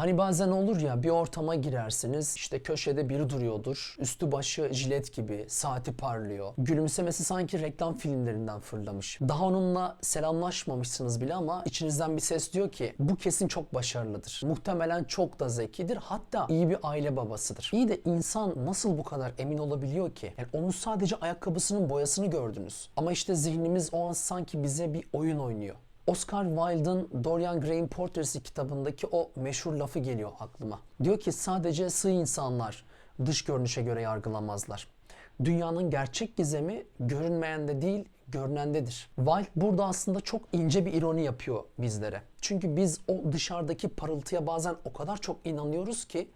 Hani bazen olur ya bir ortama girersiniz işte köşede biri duruyordur. Üstü başı jilet gibi saati parlıyor. Gülümsemesi sanki reklam filmlerinden fırlamış. Daha onunla selamlaşmamışsınız bile ama içinizden bir ses diyor ki bu kesin çok başarılıdır. Muhtemelen çok da zekidir. Hatta iyi bir aile babasıdır. İyi de insan nasıl bu kadar emin olabiliyor ki? Yani onun sadece ayakkabısının boyasını gördünüz. Ama işte zihnimiz o an sanki bize bir oyun oynuyor. Oscar Wilde'ın Dorian Gray'in Portresi kitabındaki o meşhur lafı geliyor aklıma. Diyor ki sadece sığ insanlar dış görünüşe göre yargılamazlar. Dünyanın gerçek gizemi görünmeyende değil, görünendedir. Wilde burada aslında çok ince bir ironi yapıyor bizlere. Çünkü biz o dışarıdaki parıltıya bazen o kadar çok inanıyoruz ki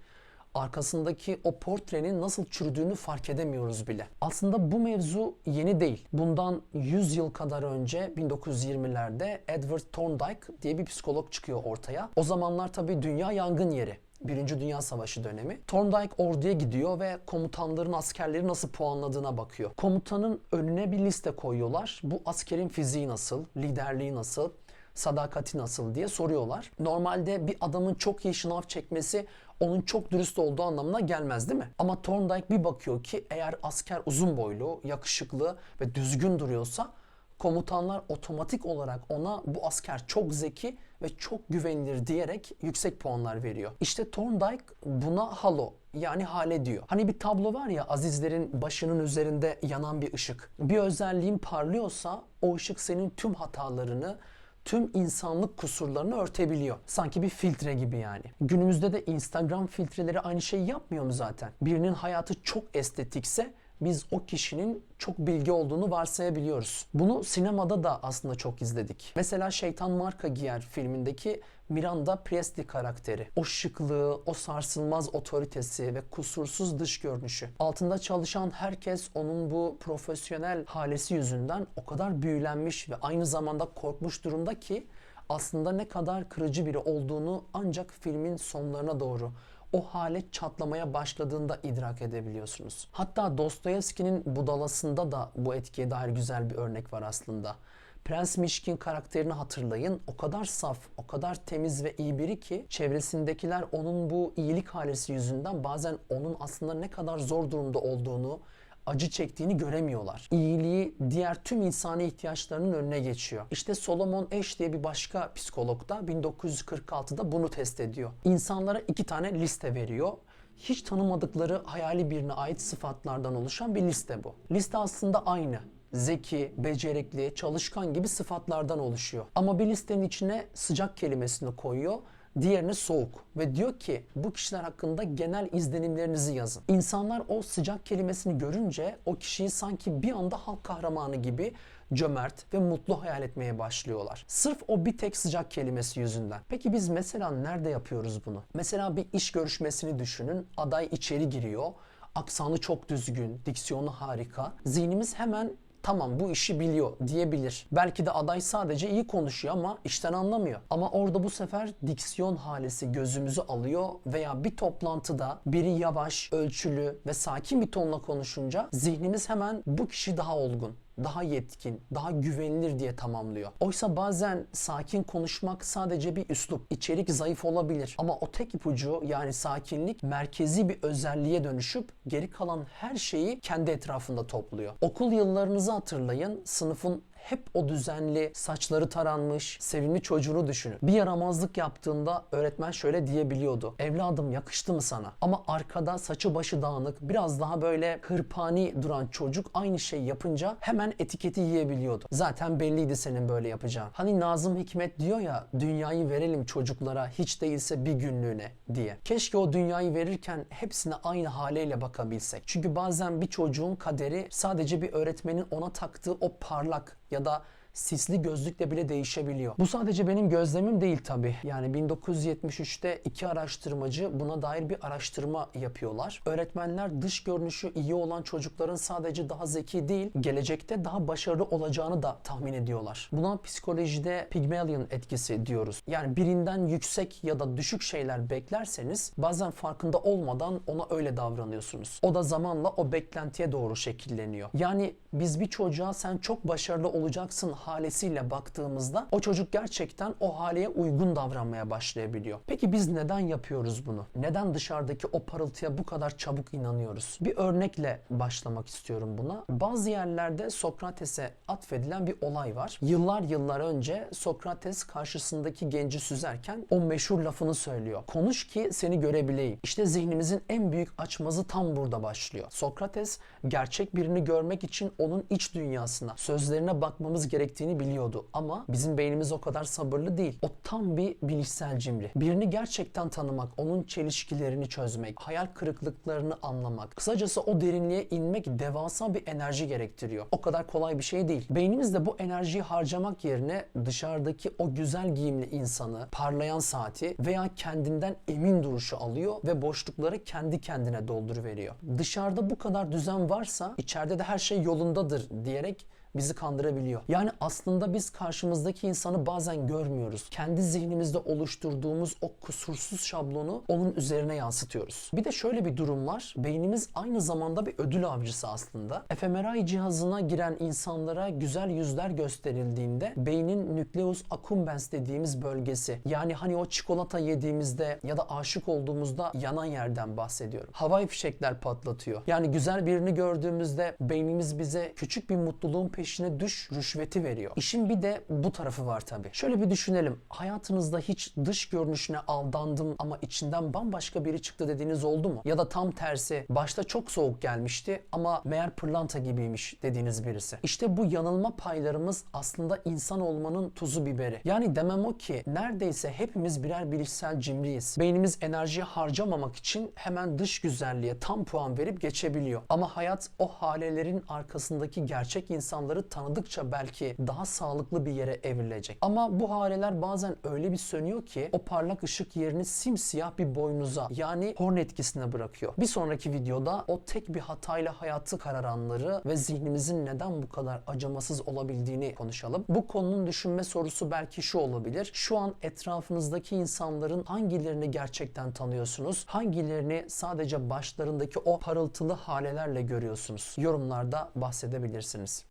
arkasındaki o portrenin nasıl çürüdüğünü fark edemiyoruz bile. Aslında bu mevzu yeni değil. Bundan 100 yıl kadar önce 1920'lerde Edward Thorndike diye bir psikolog çıkıyor ortaya. O zamanlar tabii dünya yangın yeri. Birinci Dünya Savaşı dönemi. Thorndike orduya gidiyor ve komutanların askerleri nasıl puanladığına bakıyor. Komutanın önüne bir liste koyuyorlar. Bu askerin fiziği nasıl, liderliği nasıl, sadakati nasıl diye soruyorlar. Normalde bir adamın çok iyi şınav çekmesi onun çok dürüst olduğu anlamına gelmez değil mi? Ama Thorndike bir bakıyor ki eğer asker uzun boylu, yakışıklı ve düzgün duruyorsa komutanlar otomatik olarak ona bu asker çok zeki ve çok güvenilir diyerek yüksek puanlar veriyor. İşte Thorndike buna halo yani hale diyor. Hani bir tablo var ya azizlerin başının üzerinde yanan bir ışık. Bir özelliğin parlıyorsa o ışık senin tüm hatalarını, tüm insanlık kusurlarını örtebiliyor. Sanki bir filtre gibi yani. Günümüzde de Instagram filtreleri aynı şeyi yapmıyor mu zaten? Birinin hayatı çok estetikse biz o kişinin çok bilgi olduğunu varsayabiliyoruz. Bunu sinemada da aslında çok izledik. Mesela Şeytan Marka Giyer filmindeki Miranda Priestley karakteri. O şıklığı, o sarsılmaz otoritesi ve kusursuz dış görünüşü. Altında çalışan herkes onun bu profesyonel halesi yüzünden o kadar büyülenmiş ve aynı zamanda korkmuş durumda ki aslında ne kadar kırıcı biri olduğunu ancak filmin sonlarına doğru o hale çatlamaya başladığında idrak edebiliyorsunuz. Hatta Dostoyevski'nin Budalası'nda da bu etkiye dair güzel bir örnek var aslında. Prens Mişkin karakterini hatırlayın. O kadar saf, o kadar temiz ve iyi biri ki çevresindekiler onun bu iyilik halesi yüzünden bazen onun aslında ne kadar zor durumda olduğunu, acı çektiğini göremiyorlar. İyiliği diğer tüm insani ihtiyaçlarının önüne geçiyor. İşte Solomon Ash diye bir başka psikolog da 1946'da bunu test ediyor. İnsanlara iki tane liste veriyor hiç tanımadıkları hayali birine ait sıfatlardan oluşan bir liste bu. Liste aslında aynı. Zeki, becerikli, çalışkan gibi sıfatlardan oluşuyor. Ama bir listenin içine sıcak kelimesini koyuyor diğerine soğuk ve diyor ki bu kişiler hakkında genel izlenimlerinizi yazın. İnsanlar o sıcak kelimesini görünce o kişiyi sanki bir anda halk kahramanı gibi cömert ve mutlu hayal etmeye başlıyorlar. Sırf o bir tek sıcak kelimesi yüzünden. Peki biz mesela nerede yapıyoruz bunu? Mesela bir iş görüşmesini düşünün. Aday içeri giriyor. Aksanı çok düzgün, diksiyonu harika. Zihnimiz hemen tamam bu işi biliyor diyebilir. Belki de aday sadece iyi konuşuyor ama işten anlamıyor. Ama orada bu sefer diksiyon halesi gözümüzü alıyor veya bir toplantıda biri yavaş, ölçülü ve sakin bir tonla konuşunca zihnimiz hemen bu kişi daha olgun daha yetkin, daha güvenilir diye tamamlıyor. Oysa bazen sakin konuşmak sadece bir üslup. İçerik zayıf olabilir ama o tek ipucu yani sakinlik merkezi bir özelliğe dönüşüp geri kalan her şeyi kendi etrafında topluyor. Okul yıllarınızı hatırlayın. Sınıfın hep o düzenli, saçları taranmış, sevimli çocuğunu düşünün. Bir yaramazlık yaptığında öğretmen şöyle diyebiliyordu. Evladım yakıştı mı sana? Ama arkada saçı başı dağınık, biraz daha böyle hırpani duran çocuk aynı şeyi yapınca hemen etiketi yiyebiliyordu. Zaten belliydi senin böyle yapacağın. Hani Nazım Hikmet diyor ya dünyayı verelim çocuklara hiç değilse bir günlüğüne diye. Keşke o dünyayı verirken hepsine aynı haleyle bakabilsek. Çünkü bazen bir çocuğun kaderi sadece bir öğretmenin ona taktığı o parlak ya da sisli gözlükle bile değişebiliyor. Bu sadece benim gözlemim değil tabi. Yani 1973'te iki araştırmacı buna dair bir araştırma yapıyorlar. Öğretmenler dış görünüşü iyi olan çocukların sadece daha zeki değil, gelecekte daha başarılı olacağını da tahmin ediyorlar. Buna psikolojide Pygmalion etkisi diyoruz. Yani birinden yüksek ya da düşük şeyler beklerseniz bazen farkında olmadan ona öyle davranıyorsunuz. O da zamanla o beklentiye doğru şekilleniyor. Yani biz bir çocuğa sen çok başarılı olacaksın halesiyle baktığımızda o çocuk gerçekten o haleye uygun davranmaya başlayabiliyor. Peki biz neden yapıyoruz bunu? Neden dışarıdaki o parıltıya bu kadar çabuk inanıyoruz? Bir örnekle başlamak istiyorum buna. Bazı yerlerde Sokrates'e atfedilen bir olay var. Yıllar yıllar önce Sokrates karşısındaki genci süzerken o meşhur lafını söylüyor. Konuş ki seni görebileyim. İşte zihnimizin en büyük açmazı tam burada başlıyor. Sokrates gerçek birini görmek için onun iç dünyasına, sözlerine bakmamız gerektiğini biliyordu. Ama bizim beynimiz o kadar sabırlı değil. O tam bir bilişsel cimri. Birini gerçekten tanımak, onun çelişkilerini çözmek, hayal kırıklıklarını anlamak. Kısacası o derinliğe inmek devasa bir enerji gerektiriyor. O kadar kolay bir şey değil. Beynimiz de bu enerjiyi harcamak yerine dışarıdaki o güzel giyimli insanı, parlayan saati veya kendinden emin duruşu alıyor ve boşlukları kendi kendine dolduruveriyor. Dışarıda bu kadar düzen varsa içeride de her şey yolundadır diyerek bizi kandırabiliyor. Yani aslında biz karşımızdaki insanı bazen görmüyoruz. Kendi zihnimizde oluşturduğumuz o kusursuz şablonu onun üzerine yansıtıyoruz. Bir de şöyle bir durum var. Beynimiz aynı zamanda bir ödül avcısı aslında. fMRI cihazına giren insanlara güzel yüzler gösterildiğinde beynin nucleus accumbens dediğimiz bölgesi yani hani o çikolata yediğimizde ya da aşık olduğumuzda yanan yerden bahsediyorum. Havai fişekler patlatıyor. Yani güzel birini gördüğümüzde beynimiz bize küçük bir mutluluğun peşine düş rüşveti veriyor. İşin bir de bu tarafı var tabii. Şöyle bir düşünelim. Hayatınızda hiç dış görünüşüne aldandım ama içinden bambaşka biri çıktı dediğiniz oldu mu? Ya da tam tersi başta çok soğuk gelmişti ama meğer pırlanta gibiymiş dediğiniz birisi. İşte bu yanılma paylarımız aslında insan olmanın tuzu biberi. Yani demem o ki neredeyse hepimiz birer bilişsel cimriyiz. Beynimiz enerjiyi harcamamak için hemen dış güzelliğe tam puan verip geçebiliyor. Ama hayat o halelerin arkasındaki gerçek insanları tanıdıkça belki daha sağlıklı bir yere evrilecek. Ama bu haleler bazen öyle bir sönüyor ki o parlak ışık yerini simsiyah bir boynuza yani horn etkisine bırakıyor. Bir sonraki videoda o tek bir hatayla hayatı kararanları ve zihnimizin neden bu kadar acımasız olabildiğini konuşalım. Bu konunun düşünme sorusu belki şu olabilir. Şu an etrafınızdaki insanların hangilerini gerçekten tanıyorsunuz? Hangilerini sadece başlarındaki o parıltılı halelerle görüyorsunuz? Yorumlarda bahsedebilirsiniz.